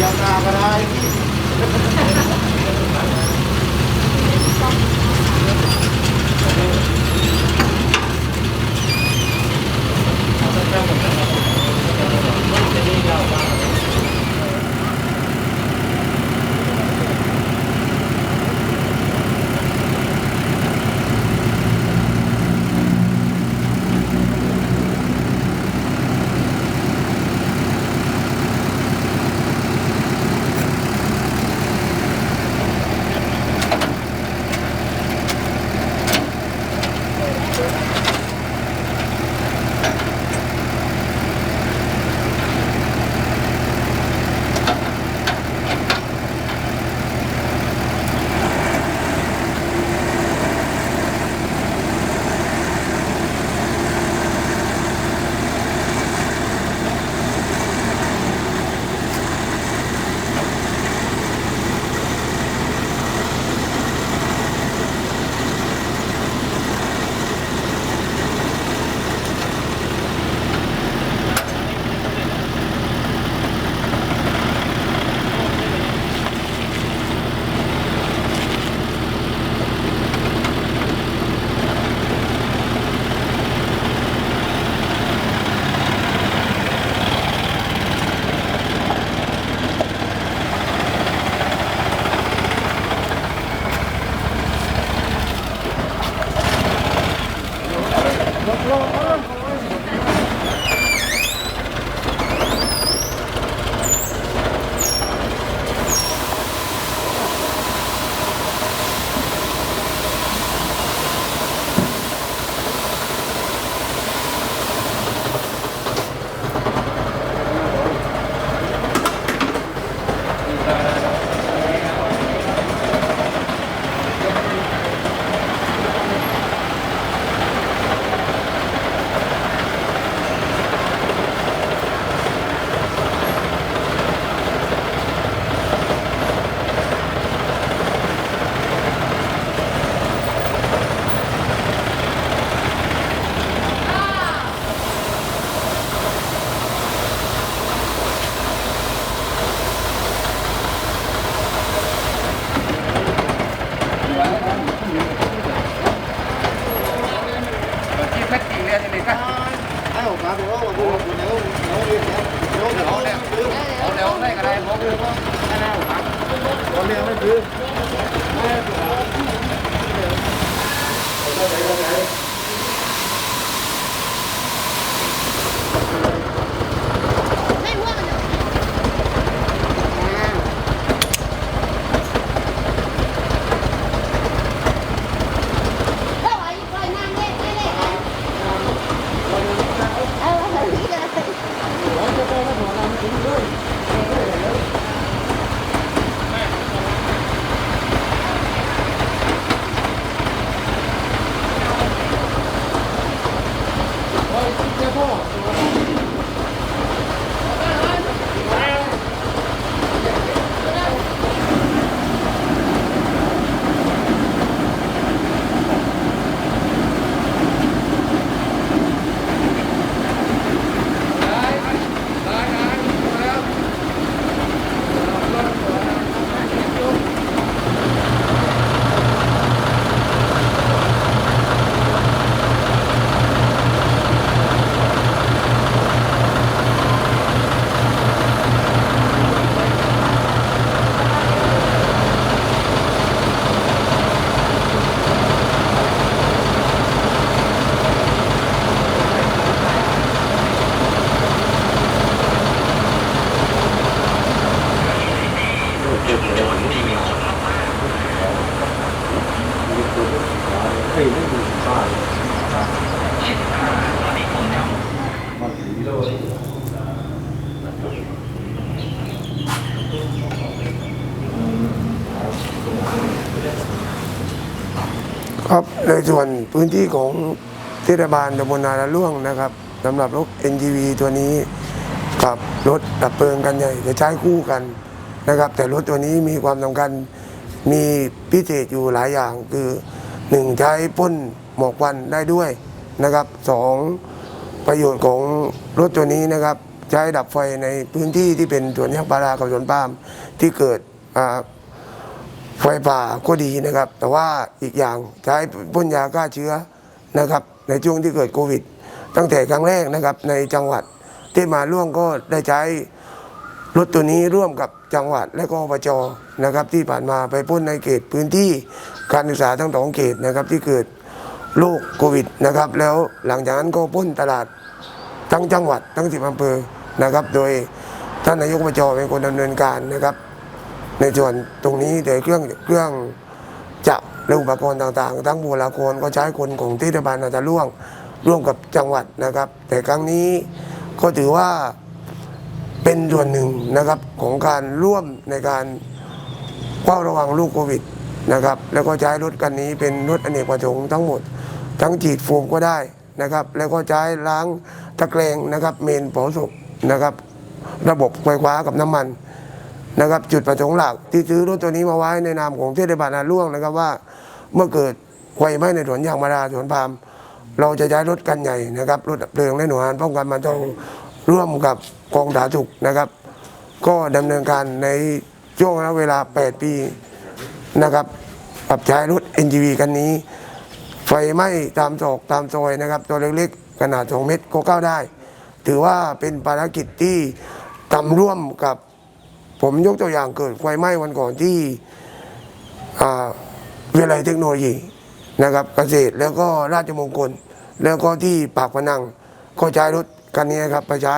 ยังน วันนี้ไม่คือ ไม่ห่วงเลยเอาไอ้ไฟนั่งเล่นไม่เล่นเอาเอาที่เลย ครับในส่วนพื้นที่ของเทศบาลตำบลนาละล่วงนะครับสำหรับรถ NGV ตัวนี้กับรถดับเพลิงกันใหญ่จะใช้คู่กันนะครับ แต่รถตัวนี้มีความสำคัญมีพิเศษอยู่หลายอย่างคือหนึ่งใช้พ่นหมอกควันได้ด้วยนะครับสองประโยชน์ของ รถตัวนี้นะครับใช้ดับไฟในพื้นที่ที่เป็นสวนยางพารากับสวนปาล์มที่เกิดไฟป่าก็ดีนะครับ แต่ว่าอีกอย่างใช้พ่นยาฆ่าเชื้อนะครับ ในช่วงที่เกิดโควิด ตั้งแต่ครั้งแรกนะครับในจังหวัดที่มาร่วมก็ได้ใช้รถตัวนี้ร่วมกับจังหวัดและก็อบจนะครับ ที่ผ่านมาไปพ่นในเขตพื้นที่การศึกษาทั้งสองเขตนะครับที่เกิดโรคโควิดนะครับ แล้วหลังจากนั้นก็พ่นตลาด ทั้งจังหวัดทั้งสิบอำเภอนะครับ โดยท่านนายกอบจเป็นคนดำเนินการนะครับ ในส่วนตรงนี้แต่เครื่องเครื่องจักรและอุปกรณ์ต่างๆ ทั้งบุคลากรก็ใช้คนของเทศบาลนาตาล่วงร่วมกับจังหวัดนะครับ แต่ครั้งนี้ก็ถือว่าเป็นส่วนหนึ่งนะครับของการร่วมในการเฝ้าระวังลูกโควิดนะครับ แล้วก็ใช้รถกันนี้เป็นรถอเนกประสงค์ทั้งหมด ทั้งฉีดโฟมก็ได้นะครับ แล้วก็ใช้ล้าง ตะแกรงนะครับ เมนเผาศพนะครับ ระบบไฟฟ้ากับน้ำมันนะครับ จุดประสงค์หลักที่ซื้อรถตัวนี้มาไว้ในนามของเทศบาลนาล่วงนะครับว่า เมื่อเกิดไฟไหม้ในสวนยางพาราสวนปาล์มเราจะใช้รถกันใหญ่นะครับรถเพลิงและหน่วยงานป้องกันบรรเทาร่วมกับกองสาธารณสุขนะครับ ก็ดำเนินการในช่วงระยะเวลา 8 ปีนะครับกับใช้รถ NGV กันนี้ ไฟไหม้ตามตรอกตามซอยนะครับ ตัวเล็ก ขนาด 2 เมตรก็เข้าได้ ถือว่าเป็นภารกิจที่ทำร่วมกับผมยกตัวอย่างเกิดไฟไหม้วันก่อนที่วิทยาลัยเทคโนโลยีนะครับเกษตรแล้วก็ราชมงคล แล้วก็ที่ปากพนังก็ใช้รถคันนี้ครับไปใช้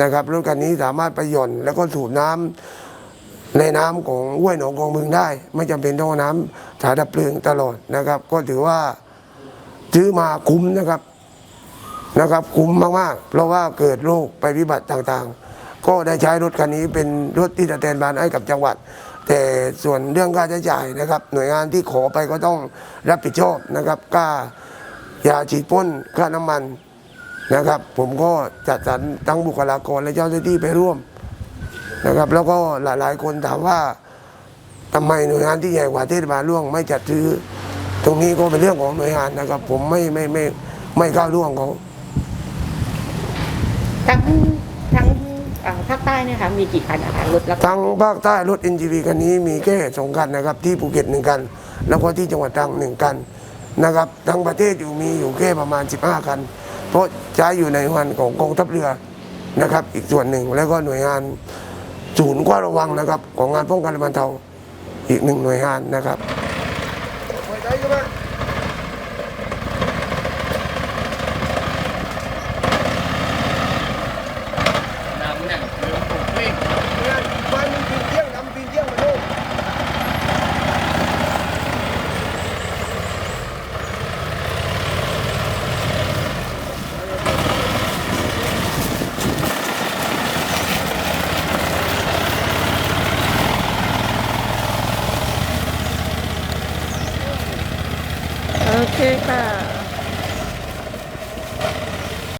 นะครับรถคันนี้สามารถไปหย่อน แล้วก็สูบน้ำในน้ำของห้วยหนองกองมึงได้ ไม่จำเป็นต้องน้ำสาดับเพลิงตลอดนะครับ ก็ถือว่าซื้อมาคุ้มนะครับ นะครับ คุ้มมากๆ เพราะว่าเกิดโรคไปวิบัติต่างๆ ก็ได้ใช้รถคันนี้เป็นรถที่จะแทนบานให้กับจังหวัด แต่ส่วนเรื่องค่าใช้จ่ายนะครับ หน่วยงานที่ขอไปก็ต้องรับผิดชอบนะครับค่ายาฉีดพ่นค่าน้ำมันนะครับ ผมก็จัดสรรทั้งบุคลากรและเจ้าหน้าที่ไปร่วมนะครับ แล้วก็หลายๆ คนถามว่าทำไมหน่วยงานที่ใหญ่กว่าเทศบาลร่วงไม่จัดซื้อ ตรงนี้ก็เป็นเรื่องของหน่วยงานนะครับ ผมไม่ไม่ไม่ไม่ก้าวล่วงเขา ทั้งทั้งเอ่อภาคใต้เนี่ยค่ะมีกี่คันอะคะรถแล้วก็ทางภาคใต้รถ NGV คันนี้มีแค่สองคันนะครับ ที่ภูเก็ตหนึ่งคัน แล้วก็ที่จังหวัดตรังหนึ่งคันนะครับทั้งประเทศอยู่มีอยู่แค่ประมาณ 15 คัน เพราะใช้อยู่ในงานของกองทัพเรือนะครับอีกส่วนหนึ่งแล้วก็หน่วยงานศูนย์กว้าระวังนะครับ ของงานป้องกันและบรรเทาอีกหนึ่งหน่วยงานนะครับน้ำเนี่ยเรื่องปลูกวิ่ง โอเค ค่ะ